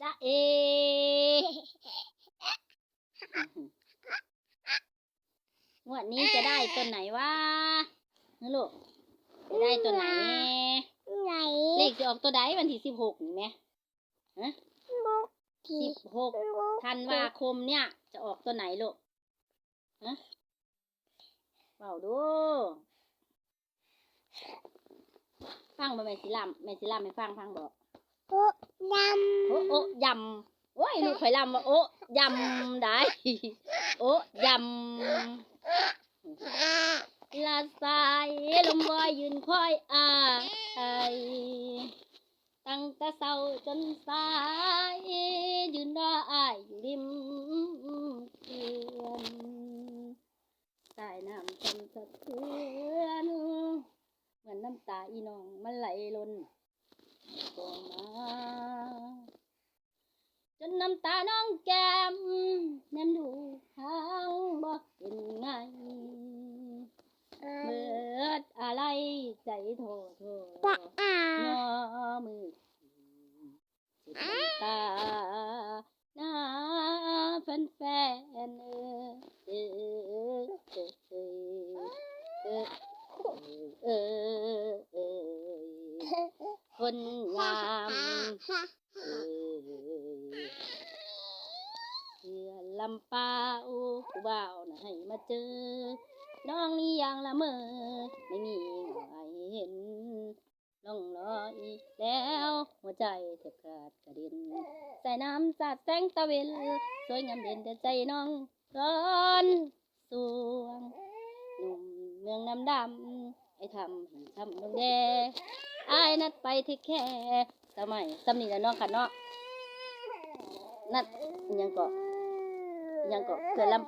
จ้าเองวดนี้จะได้ตัวไหนวะนะลูกจะได้ตัวไหนไหนเลขจะออกตัวใดวันที่สิบหกนี่ไหมลูกสิบหกลูกธันวาคมเนี่ย จะออกตัวไหนลูกฮะเบาดูฟังบ่แม่สิลำแม่สิลำให้ฟังฟังบอก โอ้ดโอ้โอ้ยำโอ้ยลูกข่อยลำว่าโอ้ยำได้ โอ้ยำำลาสายลมวอยยืนคอยอายตั้งแต่เช้าจนสายยืนรออายอยู่ริมเขื่อนสายน้ำจนสะเทือนเหมือนน้ำตาอีน้องมันไหลล้นก็มาจ นน้ำตาน้องแก้มแนมดูทางบ่เห็นไงเบิดอะไรใจโทโทปะอ่าย่อมือสิตาหน้าแฟนแฟนเออเออเออเออเออเออคนงามเออเพื่อน ลำปาอูผู้บ่าวน่ะให้มาเจอ น้องนี่ยังละเมอ ไม่มีใครเห็นล่องลอยแล้ว หัวใจแทบขาดกระเด็น ใส่น้ำสาดแสงตะเวนสวยงามเด่นแต่ใจน้องร้อนสวงหนุ่มเมืองน้ำดำไอ้ทำให้ทำลงแดอายนัดไปที่แค่สมัยสำนีนะน้องค่ะเนาะนัดยังเกาะ ยังเกาะเกิดลำปาง